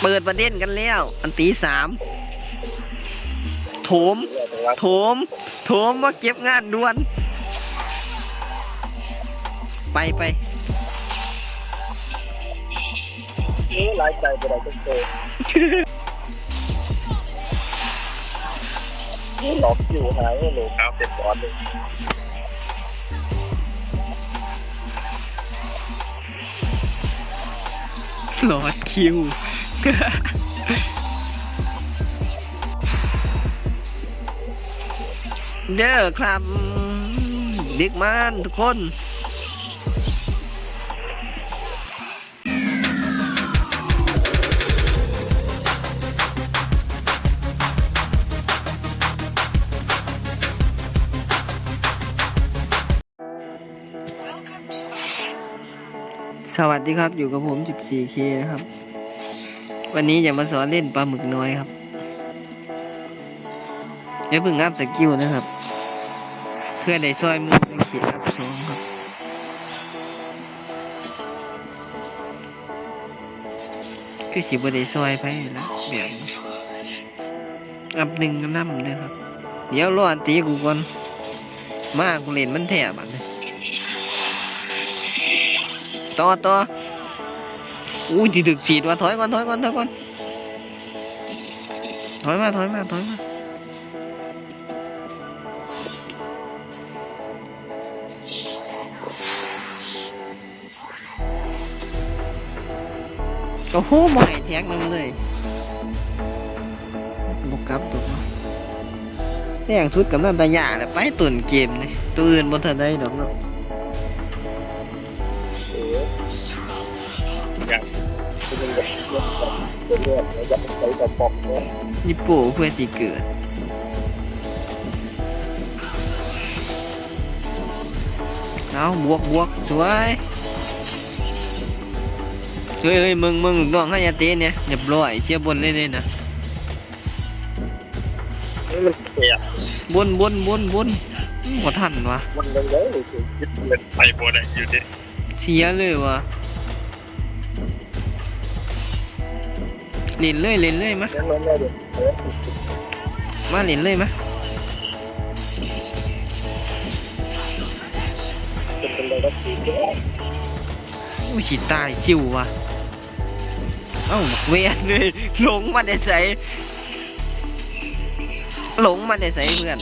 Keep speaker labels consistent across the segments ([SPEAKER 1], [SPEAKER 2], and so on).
[SPEAKER 1] เปิดประเด็นกันแล้ว อันตีสามโถม โถม โถมมาเก็บงานด่วน ไปไป
[SPEAKER 2] นี่รายใจไปได้ก็โตนี่หลอกอยู่หายหนูครับเป็นบอลเลย
[SPEAKER 1] หลอดคิว เด้อครับ เด็กมันทุกคนสวัสดีครับอยู่กับผม 14K นะครับ วันนี้จะมาสอนเล่นปลาหมึกน้อยครับอย่าเพิ่งอัพสกิลนะครับ เพื่อได้ช่วยมือในขีดอัพสองครับ คือสิบได้ซอยไปแล้วแบบนี้อัพหนึ่งนั่มเลยครับ เดี๋ยวรออันตีกูก่อน มากูเล่นมันแถบอันนี้ต่อต่อ อู้จีดึกจีดว่าถอยก่อนถอยก่อนถอยก่อนถอยมาถอยมาถอยมาโอ้โหหม่แท็กมันเลยบกกลับตัวแย่งชุดกับนั่นตาหยาแหละไปตุ่นเกมนี่ตัวอื่นบนทันได้ดอกเนาะ
[SPEAKER 2] อยากเป็นแบบเรื่องแบบเรื่องแบบอยากใช้กับปอมเนี่ย
[SPEAKER 1] ญี่ปเพื่อสิเกิด เอาบวกบวกสวยเฮ้ยเฮ้ยมึงมึงน้องให้ยาเต้เนี่ยเรียบร้อยเชียร์บนเลยเลยนะ
[SPEAKER 2] มันเสีย
[SPEAKER 1] บนบนบนบนอื้อบ่ทันวะ
[SPEAKER 2] มันเลยเลยคือคิดเงินไปบัวได้อยู่ดิ
[SPEAKER 1] เสียเลยวะ เล่นเลยเล่นเลยมะ
[SPEAKER 2] นั่นมันได้เดี๋ยวเออ
[SPEAKER 1] มาเล่นเลยมะ
[SPEAKER 2] เป็นเป็นเลยก็สีแดง
[SPEAKER 1] อุ้ยสิตายชิววะเอ้าเวียนเลยหลงมาได้ใส่หลงมาได้ใส่เพื่อน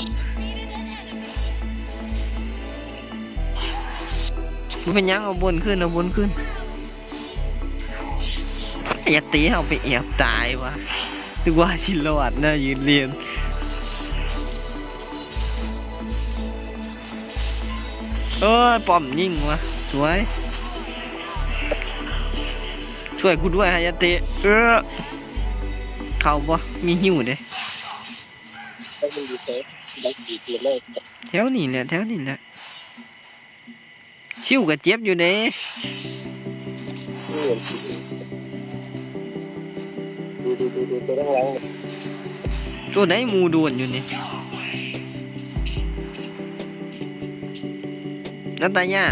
[SPEAKER 1] มันเป็นหยังเอาบนขึ้นเอาบนขึ้น อย่าตีเอาไปแอบตายวะนึกว่าชิลวัดนะยืนเรียนเอ้ยป้อมยิ่งวะสวย ช่วยกูด้วยฮายาเตะเออเข้าบ่มีหิวเด้แถวนี้แหละแถวนี้แหละชิวกับเจ็บอยู่เด้
[SPEAKER 2] นี่เห็น ดูดูดูดูตัวด้านหลัง
[SPEAKER 1] ตัวไหนหมูโดวนอยู่นี่นาตาญา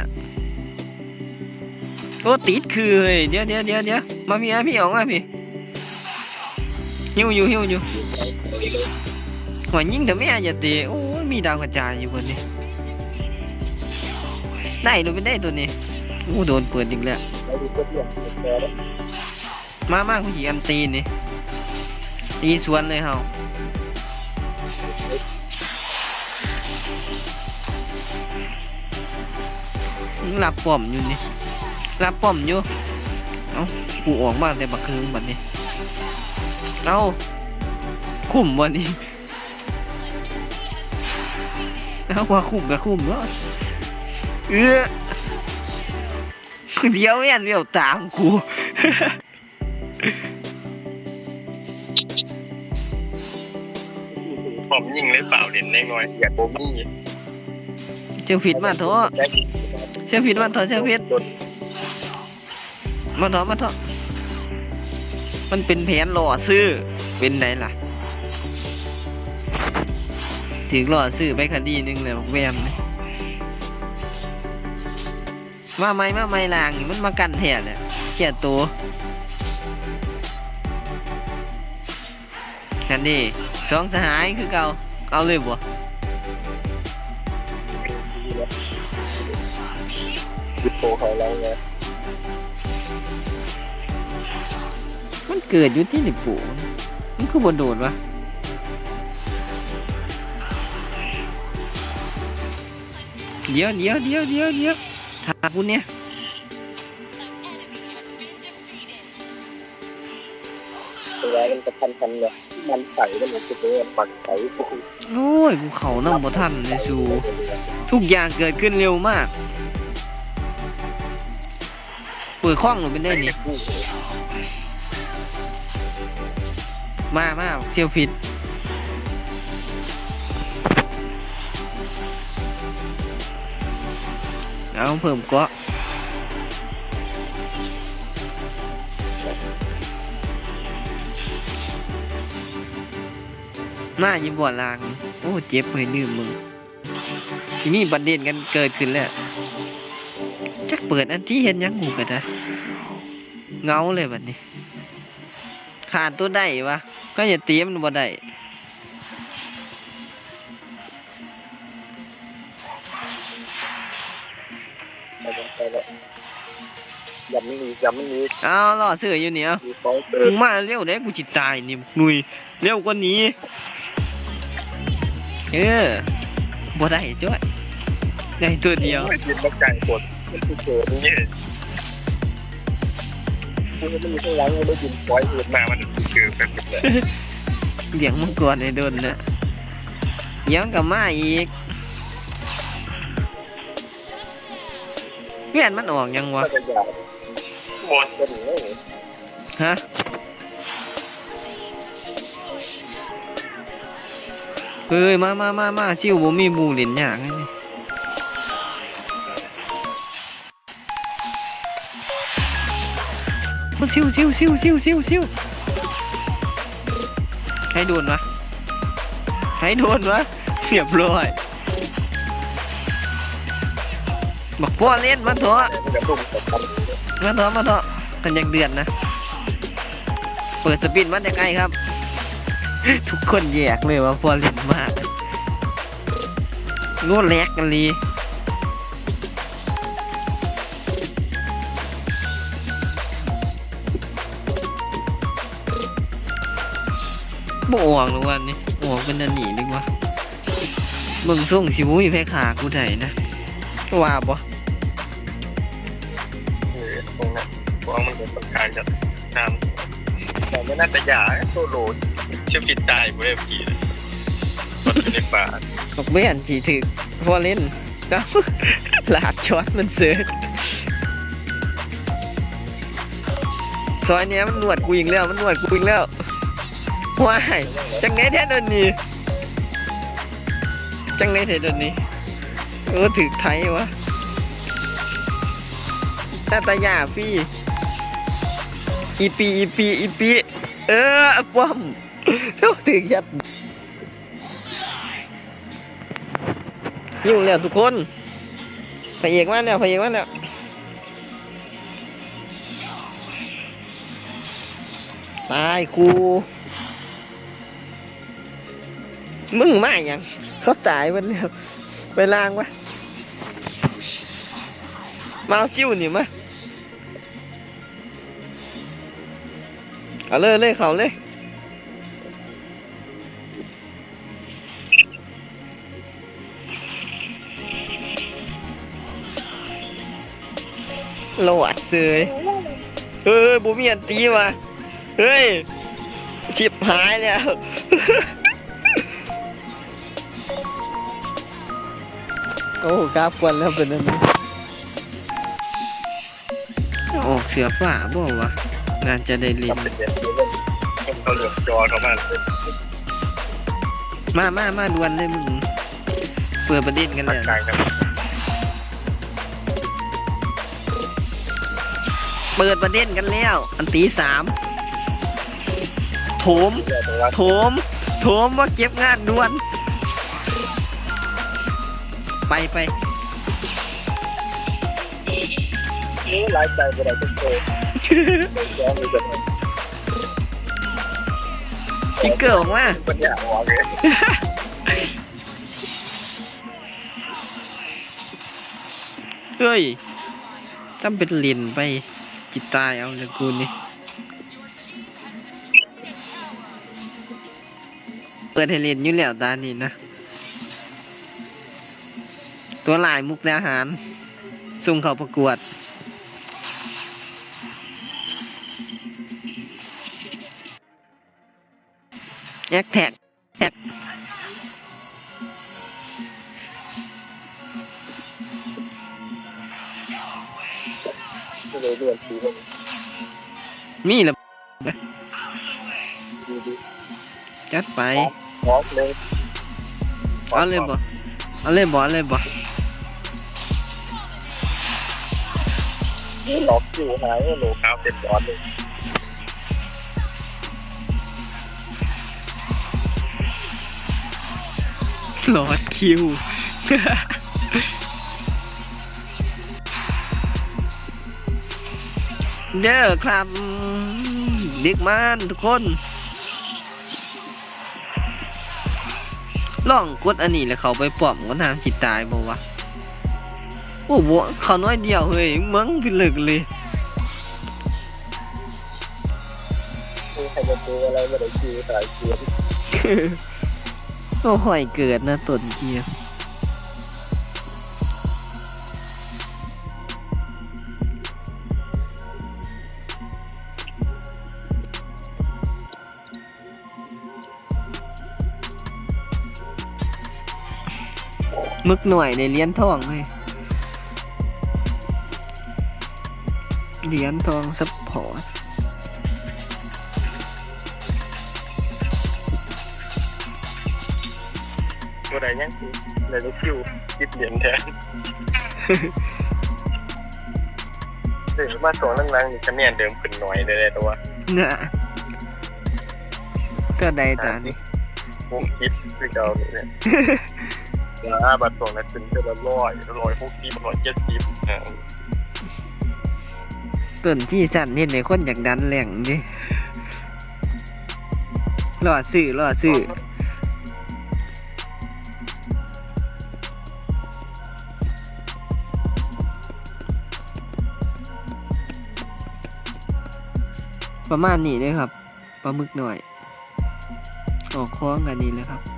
[SPEAKER 1] โอ้ติดคือเฮ้ยเดี๋ยวเดี๋ยวเดี๋ยวเดี๋ยวมาพี่มาพี่ออกมาพี่หิวอยู่หิวอยู่
[SPEAKER 2] เลยเลย
[SPEAKER 1] หัวยิงแต่ไม่อาจจะเตะโอ้ยมีดาวกระจายอยู่บนนี้ได้หรือไม่ได้ตัวนี้โอ้โดนเปิดอีกแล้ว
[SPEAKER 2] แล้วดูตัวเดียวแกแล้ว
[SPEAKER 1] มามาคุณหญิงอันตีนี่ ตีสวนเลยเฮาหลับป้อมอยู่นี่หลับป้อมอยู่ เอ้ากูออกมาแต่บักเคืองบัดนี้ เอ้า คุ้มวันนี้เอ้าว่าคุ้มก็คุ้มเนาะเออเดี๋ยวแม่นเดี๋ยวตามกู
[SPEAKER 2] ผมยิงเลยเปล่าเด่นน้อยอยากโบมี่
[SPEAKER 1] เจ้าผิดมาเถอะเจ้าผิดมาเถอะเจ้าผิดมาเถอะมาเถอะมันเป็นแผนหล่อซื้อเป็นไงล่ะ ถึงหล่อซื้อไปคดีหนึงเลยบอกแวมนี่มาไม่มาไม่ลางนี่มันมากันแทนเลยแก่ตัว นั่นดิสองสหายคือเก่าเอาเลยบ่
[SPEAKER 2] คือโตเขาแล้วไง
[SPEAKER 1] มันเกิดอยู่ที่นี่ปู่มันคือบ่โดดวะเดี๋ยวเดี๋ยวเดี๋ยวเดี๋ยวเดี๋ยวถามกูเนี่ย
[SPEAKER 2] ตัวมันจะพันพันเลยมันใสมันจะเป็นปักใสทุก
[SPEAKER 1] โอ้ยกูเขานำบ่ทันเลยสูทุกอย่างเกิดขึ้นเร็วมาก เปิดข้องหนูเป็นได้นี่มามาเซียวฟิตเอาเพิ่มเกาะหน้ายิ้มบ่อลาง โอ้เจ็บเลยลืมมึงที่มีประเด็นกันเกิดขึ้นแล้วจักเปิดอันที่เห็นยังหูกันนะเงาเลยบัดนี้ขาดตัวได้วะก็อย่าตีมันบ่ได้
[SPEAKER 2] ไปแล้วยำไม่มียำไม่มี
[SPEAKER 1] เอาล่อเสืออยู่เนี่ย
[SPEAKER 2] มีฟองเติ
[SPEAKER 1] มึ
[SPEAKER 2] ม
[SPEAKER 1] งมาเร็วเด้กูจิตายนี่หนุยเร็วกว่านี้ เออบ่ได้จ้อยได้ตัวเดียว
[SPEAKER 2] ไม่กินมะไก่สดมันคือเกิดนี่คุณไม่มีข้างหลังไม่ได้กินปล่อยเกิดมามันคือเป็นแบบ
[SPEAKER 1] เลี้ยงมังกรในโดนนะยังกับมาอีกเวียนมันออกยังวะ
[SPEAKER 2] ก็จะยาวหมดกันเลย
[SPEAKER 1] ฮะ เฮ้ยมามามามาชิวบ่มีบูเล่นยากไงนี่มันชิวชิวชิวชิวชิวชิวใครโดนวะใครโดนวะเรียบร้อยบักพ่อเล่นมาเถอะ
[SPEAKER 2] จะตุ้มกับท
[SPEAKER 1] มาเถอะมาเถอะกันยังเดือนนะ เปิดสปินมาแต่ไกลครับ ทุกคนแยกเลยว่าฟอร์เรนมากงูแลกกันลีบ่ออกหรอวันนี้ออกเป็นอันหนีดีกว่าเบิ่งส่งสิวุ้ยแพ้ขากูได้นะว่าบ่ำ
[SPEAKER 2] เออตรงนั้นฟองมันเป็นประกายจะน้ำแต่ไม่น่าจะหยาโซโล เชื่อผิดตายกูได้เมื่อกี้มันอยู่ในป่า
[SPEAKER 1] บอกไม่อันจีถึกพอเล่นก็หลาดช้อนมันเสือซอยเนี้ยมันหนวดกูอีกแล้ว มันหนวดกูอีกแล้วว้ายจังไงแท้เดินนี้จังไงแท้เดินนี้เออถึกไทยวะหน้าตายาฟี่อีปีอีปีอีปีเออป้อม ถึกยัดยุ่งแล้วทุกคนพระเอกมาแล้วพระเอกมาแล้วตายครูมึงมาอย่างเขาตายมันแล้วไปล้างวะมาซิ่วนี่มาเอาเลยเลยเขาเลย หลดเสยเฮ้ยบุมีอันตีมาเฮ้ยชิบหายแล้วโอ้กราบกวนแล้วเป็นอันนี้ออกเสือฝ่าบ่วะงานจะได้ลิน
[SPEAKER 2] ทำเป็นเด็กเล่นเขาเหลือกจอเขามา
[SPEAKER 1] มามามาดวนเลยมึงเปิดประเด็นกัน
[SPEAKER 2] ปา
[SPEAKER 1] เลย เปิดประเด็นกันแล้ว อันตีสามโถม
[SPEAKER 2] เดี๋ยวตรงนั้น
[SPEAKER 1] โถม โถมว่าเก็บงานด่วน ไปไป
[SPEAKER 2] นี่ไลฟ์ใจไปไหนก็โตย้อนไปแบบนั้น
[SPEAKER 1] เติ๊กเกอร์ออกมา
[SPEAKER 2] ปัญญาหัวเลย
[SPEAKER 1] เฮ้ยทำเป็นเลียนไป จิตตายเอาเลยกูนี่เปิดให้เล่นอยู่แล้วตานี่นะ ตัวลายมุกดาหาร ส่งเขาประกวดแอคแท็กแท็ก
[SPEAKER 2] เลยเลื่อนสีมัน
[SPEAKER 1] มีแล้ว
[SPEAKER 2] ดีดี
[SPEAKER 1] จัดไป
[SPEAKER 2] พร้อมเลย
[SPEAKER 1] เอาเลยบ่เอาเลยบ่เอาเลยบ่
[SPEAKER 2] หลอกอยู่หายโหลขาวเต็มร้อนเลย
[SPEAKER 1] หลอดคิว เด้อครับ เด็กมานทุกคนลองกดอันนี้แล้วเขาไปปลอมก็ทางสิตายบ่วะโอ้โหเขาน้อยเดียวเฮ้ยมึงพิลึกเลย
[SPEAKER 2] มีใครจะดูอะไรไม่ได้คิวสายเกียร์
[SPEAKER 1] โอ้หอยเกิดนะต้นเกียร์ มึกหน่วยในเหรียญทองเลยเหรียญทองซัพพอร์ต
[SPEAKER 2] ตัวใดยังคือเลยได้คิวคิดเหรียญแทนถึงมาส่งล่างๆนี่คะแนนเดิมขึ้นหน่อยเลยตัว
[SPEAKER 1] น่ะก็ได้ตานี่
[SPEAKER 2] พวกคิดคือเก่านี่เนี่ย แล้วบัตรส่งนั้นขึ้นเดือนละร้อยร้อยหกสิบร้อยเจ็ดสิบอ่า
[SPEAKER 1] ต้นที่สั่นเห็นในคนอยากดันแหล่งดิรอซื้อรอซื้อประมาณนี้เลยครับปลาหมึกหน่อย ออกคล้องกันนี้เลยครับ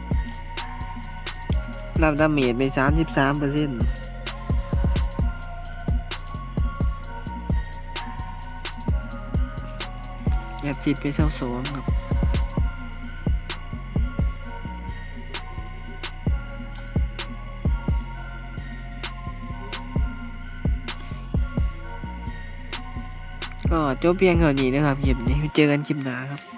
[SPEAKER 1] รับดาเมจไปสามสิบสามเปอร์เซ็นต์แอดซิดไปเท่าสองครับก็จบเพียงเท่านี้นะครับคลิปนี้เจอกันคลิปหน้าครับ